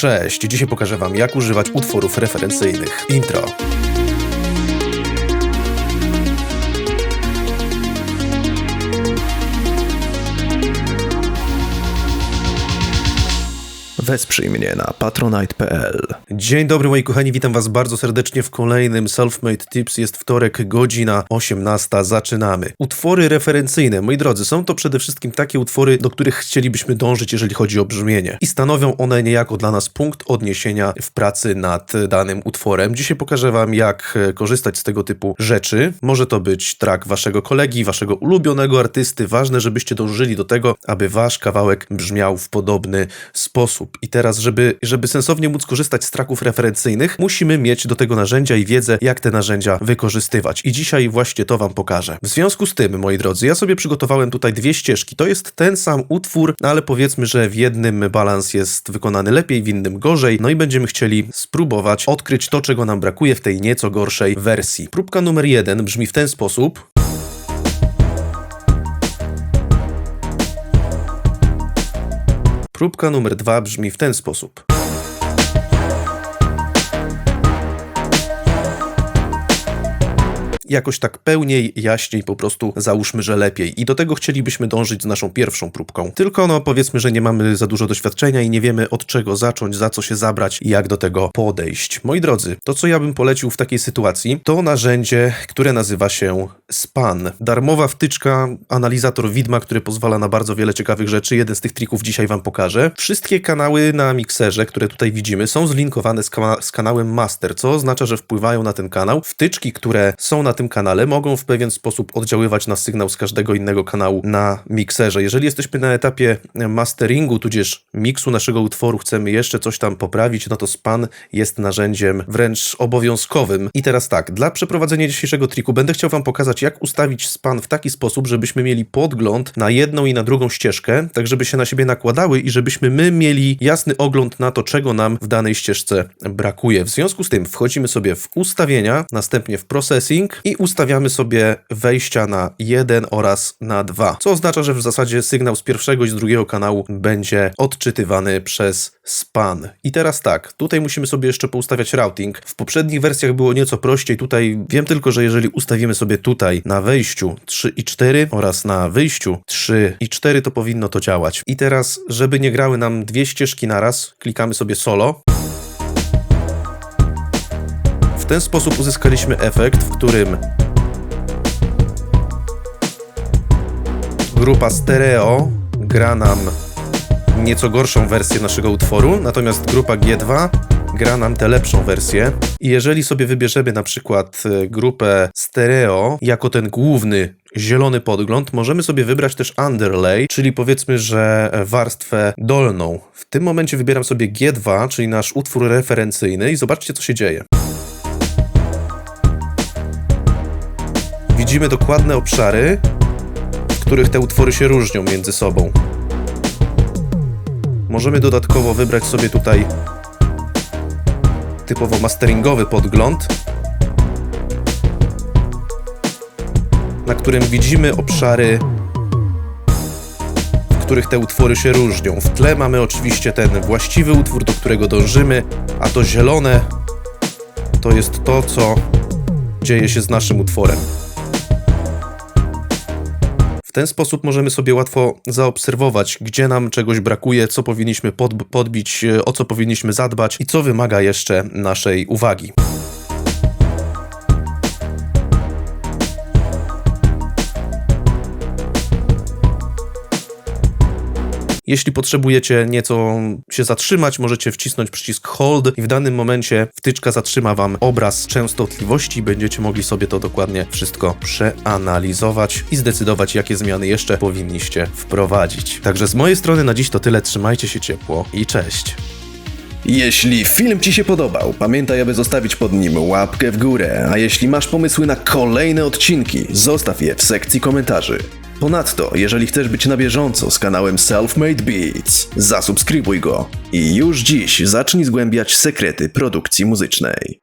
Cześć, dzisiaj pokażę Wam jak używać utworów referencyjnych. Intro. Wesprzyj mnie na patronite.pl. Dzień dobry moi kochani, witam Was bardzo serdecznie w kolejnym Selfmade Tips. Jest wtorek, godzina 18, zaczynamy. Utwory referencyjne, moi drodzy, są to przede wszystkim takie utwory, do których chcielibyśmy dążyć, jeżeli chodzi o brzmienie. I stanowią one niejako dla nas punkt odniesienia w pracy nad danym utworem. Dzisiaj pokażę Wam, jak e, korzystać z tego typu rzeczy. Może to być track Waszego kolegi, Waszego ulubionego artysty. Ważne, żebyście dążyli do tego, aby Wasz kawałek brzmiał w podobny sposób. I teraz, żeby, żeby sensownie móc korzystać z traków referencyjnych, musimy mieć do tego narzędzia i wiedzę, jak te narzędzia wykorzystywać. I dzisiaj właśnie to Wam pokażę. W związku z tym, moi drodzy, ja sobie przygotowałem tutaj dwie ścieżki. To jest ten sam utwór, no ale powiedzmy, że w jednym balans jest wykonany lepiej, w innym gorzej. No i będziemy chcieli spróbować odkryć to, czego nam brakuje w tej nieco gorszej wersji. Próbka numer jeden brzmi w ten sposób. Próbka numer dwa brzmi w ten sposób. Jakoś tak pełniej, jaśniej, po prostu załóżmy, że lepiej. I do tego chcielibyśmy dążyć z naszą pierwszą próbką. Tylko no powiedzmy, że nie mamy za dużo doświadczenia i nie wiemy od czego zacząć, za co się zabrać i jak do tego podejść. Moi drodzy, to co ja bym polecił w takiej sytuacji, to narzędzie, które nazywa się Span. Darmowa wtyczka, analizator widma, który pozwala na bardzo wiele ciekawych rzeczy. Jeden z tych trików dzisiaj wam pokażę. Wszystkie kanały na mikserze, które tutaj widzimy, są zlinkowane z, ka z kanałem master, co oznacza, że wpływają na ten kanał. Wtyczki, które są na tym kanale, mogą w pewien sposób oddziaływać na sygnał z każdego innego kanału na mikserze. Jeżeli jesteśmy na etapie masteringu, tudzież miksu naszego utworu, chcemy jeszcze coś tam poprawić, no to span jest narzędziem wręcz obowiązkowym. I teraz tak, dla przeprowadzenia dzisiejszego triku będę chciał wam pokazać, jak ustawić span w taki sposób, żebyśmy mieli podgląd na jedną i na drugą ścieżkę, tak żeby się na siebie nakładały i żebyśmy my mieli jasny ogląd na to, czego nam w danej ścieżce brakuje. W związku z tym wchodzimy sobie w ustawienia, następnie w processing i ustawiamy sobie wejścia na 1 oraz na 2, co oznacza, że w zasadzie sygnał z pierwszego i z drugiego kanału będzie odczytywany przez span. I teraz tak, tutaj musimy sobie jeszcze poustawiać routing. W poprzednich wersjach było nieco prościej, tutaj wiem tylko, że jeżeli ustawimy sobie tutaj na wejściu 3 i 4 oraz na wyjściu 3 i 4, to powinno to działać. I teraz, żeby nie grały nam dwie ścieżki naraz, klikamy sobie solo. Ten sposób uzyskaliśmy efekt, w którym grupa stereo gra nam nieco gorszą wersję naszego utworu, natomiast grupa G2 gra nam tę lepszą wersję. I jeżeli sobie wybierzemy na przykład e, grupę stereo jako ten główny zielony podgląd, możemy sobie wybrać też underlay, czyli powiedzmy, że warstwę dolną. W tym momencie wybieram sobie G2, czyli nasz utwór referencyjny i zobaczcie co się dzieje. Widzimy dokładne obszary, w których te utwory się różnią między sobą. Możemy dodatkowo wybrać sobie tutaj typowo masteringowy podgląd, na którym widzimy obszary, w których te utwory się różnią. W tle mamy oczywiście ten właściwy utwór, do którego dążymy, a to zielone to jest to, co dzieje się z naszym utworem. W ten sposób możemy sobie łatwo zaobserwować, gdzie nam czegoś brakuje, co powinniśmy pod, podbić, o co powinniśmy zadbać i co wymaga jeszcze naszej uwagi. Jeśli potrzebujecie nieco się zatrzymać, możecie wcisnąć przycisk Hold i w danym momencie wtyczka zatrzyma Wam obraz częstotliwości. Będziecie mogli sobie to dokładnie wszystko przeanalizować i zdecydować, jakie zmiany jeszcze powinniście wprowadzić. Także z mojej strony na dziś to tyle. Trzymajcie się ciepło i cześć. Jeśli film Ci się podobał, pamiętaj, aby zostawić pod nim łapkę w górę, a jeśli masz pomysły na kolejne odcinki, zostaw je w sekcji komentarzy. Ponadto, jeżeli chcesz być na bieżąco z kanałem Selfmade Beats, zasubskrybuj go i już dziś zacznij zgłębiać sekrety produkcji muzycznej.